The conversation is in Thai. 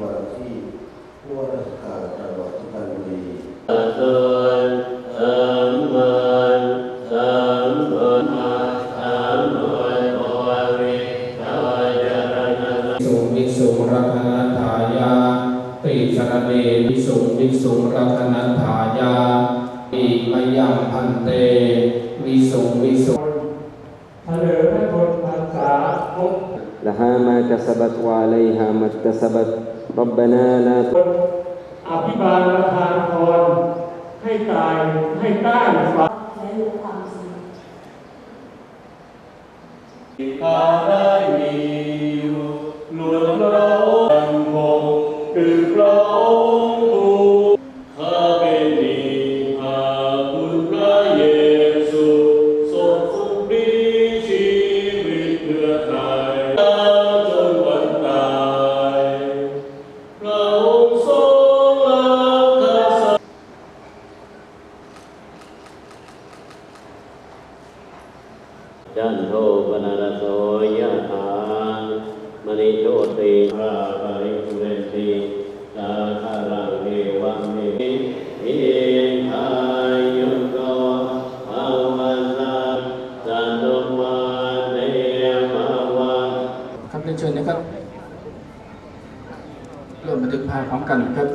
วันที่ผู้ว่าราชการจังหวัดสุพรรณบุรีตุนสัมมันสัมพุทธัสสะมุทโภวิทวยรณะสุวิสุรัตนันถายาติสรเนวิสุวิสุรัตนันถายาอิมยังพันเตวิสุวิสุ لها ما كسبت وعليها ما اكتسبت ربنا لا อภิบาลประทานพรให้กายให้ต้านฝ่า และรู้ความจริง ข้าได้มีอยู่ล้วนพ จันโทปนรสโสยะถามณิโชติราภริปุเรนติสาคารังเอวะเมอิทายโกภาวะสัพสันตุมาเตมาวะครับเรียนเชิญนะครับเริ่มบันทึกภาพพร้อมกันครับ